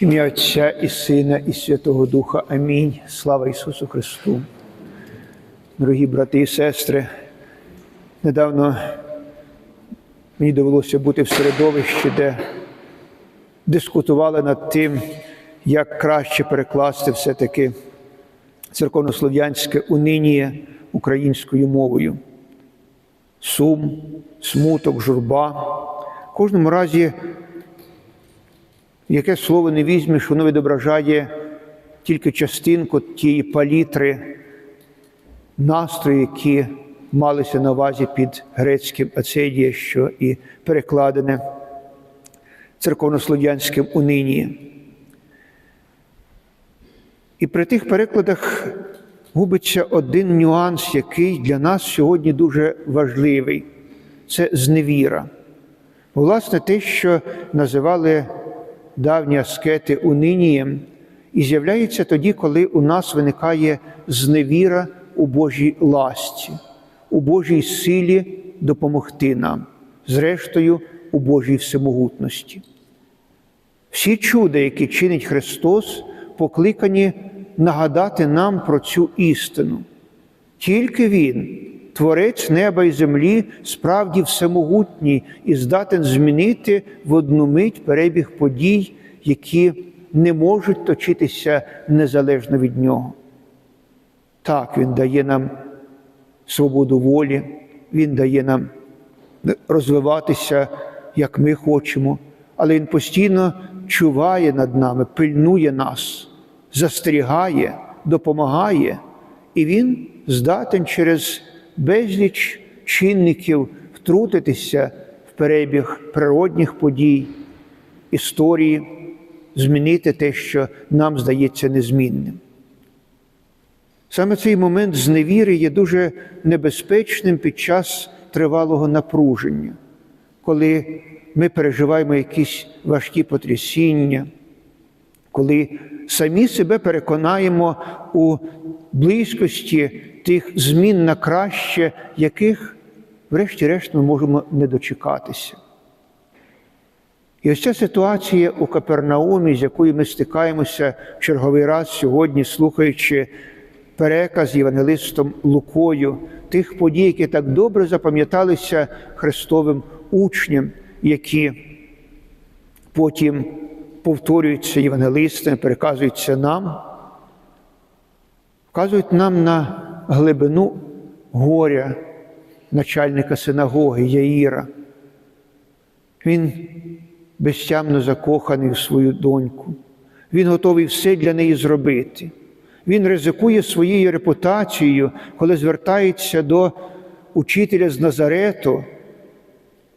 ім'я Отця і Сина, і Святого Духа. Амінь. Слава Ісусу Христу. Дорогі брати і сестри, недавно мені довелося бути в середовищі, де дискутували над тим, як краще перекласти все-таки церковнослов'янське униніє українською мовою. Сум, смуток, журба. В кожному разі яке слово не візьмеш, воно відображає тільки частинку тієї палітри, настрою, які малися на увазі під грецьким ацедія, що і перекладене церковнослов'янським унині. І при тих перекладах губиться один нюанс, який для нас сьогодні дуже важливий це зневіра. Власне, те, що називали давні аскети унинієм, і з'являється тоді, коли у нас виникає зневіра у Божій ласті, у Божій силі допомогти нам, зрештою, у Божій всемогутності. Всі чуда, які чинить Христос, покликані нагадати нам про цю істину. Тільки Він, Творець неба і землі, справді всемогутній і здатен змінити в одну мить перебіг подій, які не можуть точитися незалежно від нього. Так, Він дає нам свободу волі, Він дає нам розвиватися, як ми хочемо, але Він постійно чуває над нами, пильнує нас, застерігає, допомагає, і Він здатен через безліч чинників втрутитися в перебіг природних подій, історії, змінити те, що нам здається незмінним. Саме цей момент зневіри є дуже небезпечним під час тривалого напруження, коли ми переживаємо якісь важкі потрясіння, коли самі себе переконаємо у близькості тих змін на краще, яких, врешті-решт, ми можемо не дочекатися. І ось ця ситуація у Капернаумі, з якою ми стикаємося в черговий раз сьогодні, слухаючи переказ євангелистом Лукою, тих подій, які так добре запам'яталися Христовим учням, які потім повторюються євангелистами, переказуються нам, вказують нам на глибину горя начальника синагоги Яїра. Він безтямно закоханий в свою доньку. Він готовий все для неї зробити. Він ризикує своєю репутацією, коли звертається до учителя з Назарету,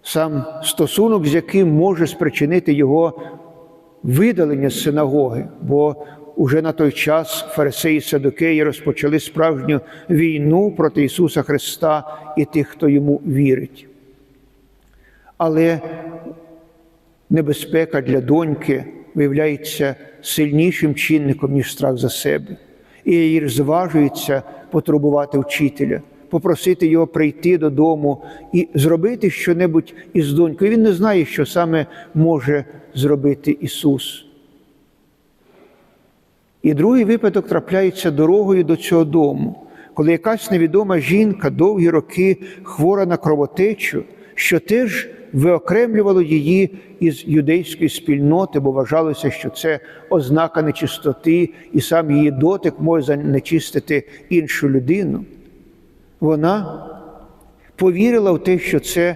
сам стосунок, з яким може спричинити його видалення з синагоги, бо уже на той час фарисеї і садокеї розпочали справжню війну проти Ісуса Христа і тих, хто йому вірить. Але небезпека для доньки виявляється сильнішим чинником, ніж страх за себе. І її зважується потребувати вчителя, попросити його прийти додому і зробити щонебудь із донькою. Він не знає, що саме може зробити Ісус. І другий випадок трапляється дорогою до цього дому, коли якась невідома жінка довгі роки хвора на кровотечу, що теж виокремлювало її із юдейської спільноти, бо вважалося, що це ознака нечистоти, і сам її дотик може занечистити іншу людину. Вона повірила в те, що це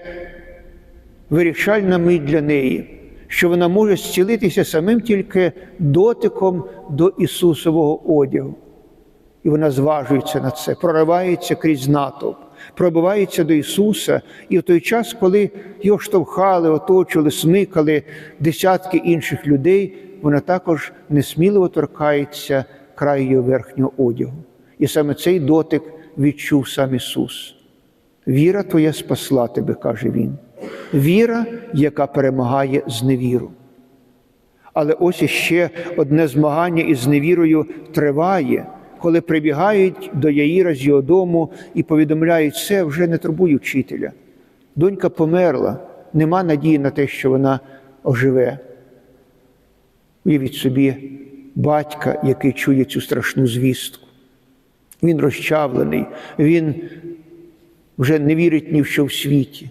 вирішальна мить для неї, що вона може зцілитися самим тільки дотиком до Ісусового одягу. І вона зважується на це, проривається крізь натовп, пробивається до Ісуса, і в той час, коли його штовхали, оточували, смикали десятки інших людей, вона також несміливо торкається краю його верхнього одягу. І саме цей дотик відчув сам Ісус. Віра твоя спасла тебе, каже Він. Віра, яка перемагає зневіру. Але ось іще одне змагання із невірою триває, коли прибігають до Яїра з його дому і повідомляють це, вже не турбує вчителя. Донька померла, нема надії на те, що вона оживе. Уявіть собі батька, який чує цю страшну звістку. Він розчавлений, він вже не вірить ні в що в світі.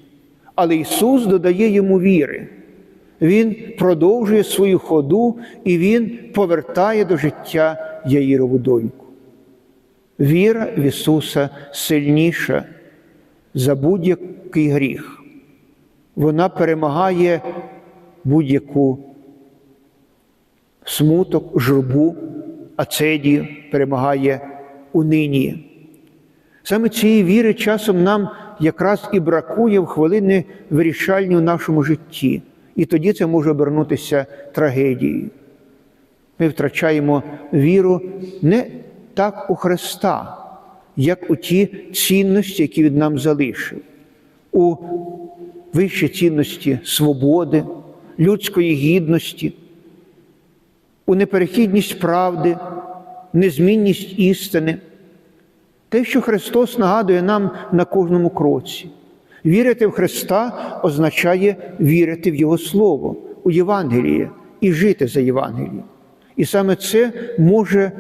Але Ісус додає йому віри. Він продовжує свою ходу і Він повертає до життя Яїрову доньку. Віра в Ісуса сильніша за будь-який гріх. Вона перемагає будь-яку смуток, журбу, ацедію, перемагає унині. Саме цієї віри часом нам якраз і бракує в хвилини вирішальні в нашому житті. І тоді це може обернутися трагедією. Ми втрачаємо віру не так у Христа, як у ті цінності, які від нам залишив, у вищі цінності свободи, людської гідності, у неперехідність правди, незмінність істини. Те, що Христос нагадує нам на кожному кроці. Вірити в Христа означає вірити в Його Слово, у Євангеліє і жити за Євангелієм. І саме це може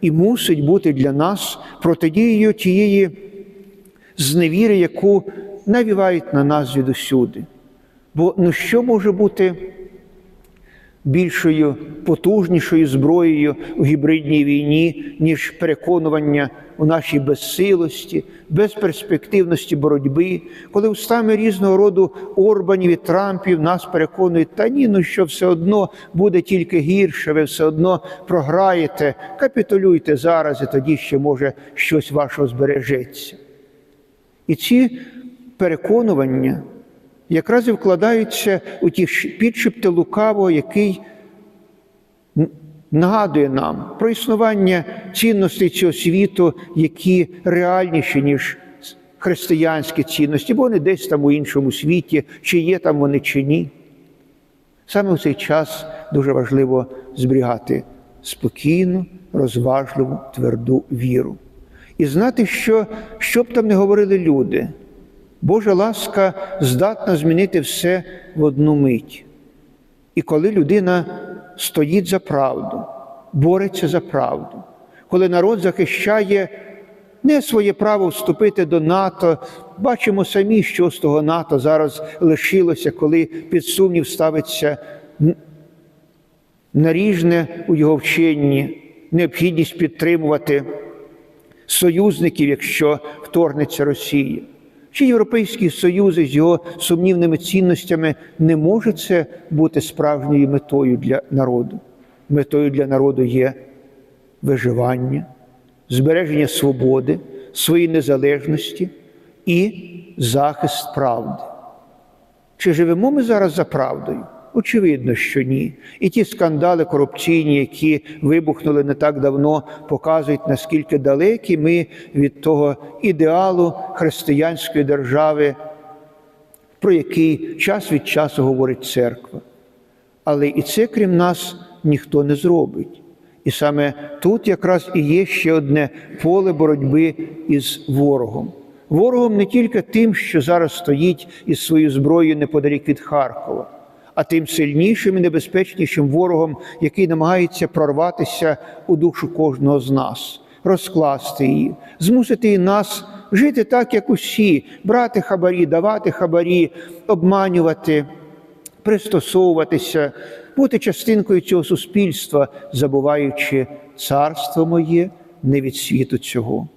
і мусить бути для нас протидією тієї зневіри, яку навівають на нас звідусюди. Бо ну що може бути більшою потужнішою зброєю у гібридній війні, ніж переконування у нашій безсилості, безперспективності боротьби, коли устами різного роду Орбанів і Трампів нас переконують, та ні, ну що все одно буде тільки гірше, ви все одно програєте, капітулюйте зараз, і тоді ще може щось вашого збережеться. І ці переконування якраз і вкладаються у ті підшепти лукавого, який нагадує нам про існування цінностей цього світу, які реальніші, ніж християнські цінності, бо вони десь там у іншому світі, чи є там вони, чи ні. Саме в цей час дуже важливо зберігати спокійну, розважливу, тверду віру. І знати, що, що б там не говорили люди. Божа ласка здатна змінити все в одну мить. І коли людина стоїть за правду, бореться за правду, коли народ захищає не своє право вступити до НАТО, бачимо самі, що з того НАТО зараз лишилося, коли під сумнів ставиться наріжне у його вченні, необхідність підтримувати союзників, якщо вторгнеться Росія. Чи Європейський Союз із його сумнівними цінностями не може це бути справжньою метою для народу? Метою для народу є виживання, збереження свободи, своєї незалежності і захист правди. Чи живемо ми зараз за правдою? Очевидно, що ні. І ті скандали корупційні, які вибухнули не так давно, показують, наскільки далекі ми від того ідеалу християнської держави, про який час від часу говорить церква. Але і це, крім нас, ніхто не зробить. І саме тут якраз і є ще одне поле боротьби із ворогом. Ворогом не тільки тим, що зараз стоїть із своєю зброєю неподалік від Харкова а тим сильнішим і небезпечнішим ворогом, який намагається прорватися у душу кожного з нас, розкласти її, змусити і нас жити так, як усі, брати хабарі, давати хабарі, обманювати, пристосовуватися, бути частинкою цього суспільства, забуваючи царство моє не від світу цього.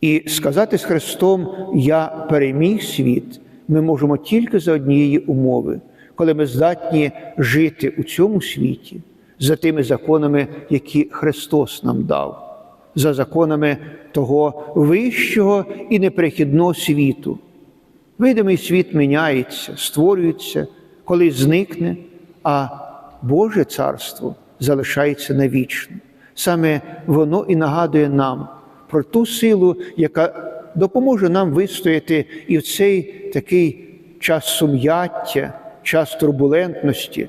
І сказати з Христом Я переміг світ ми можемо тільки за однієї умови, коли ми здатні жити у цьому світі за тими законами, які Христос нам дав, за законами того вищого і неприхідного світу. Видимий світ міняється, створюється, коли зникне, а Боже Царство залишається навічно. Саме воно і нагадує нам про ту силу, яка допоможе нам вистояти і в цей такий час сум'яття, час турбулентності,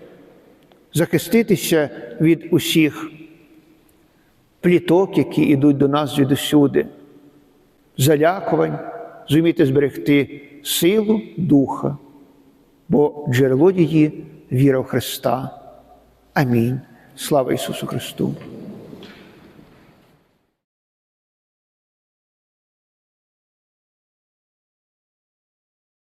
захиститися від усіх пліток, які йдуть до нас звідусюди, залякувань, зуміти зберегти силу Духа, бо джерело її віра в Христа. Амінь. Слава Ісусу Христу!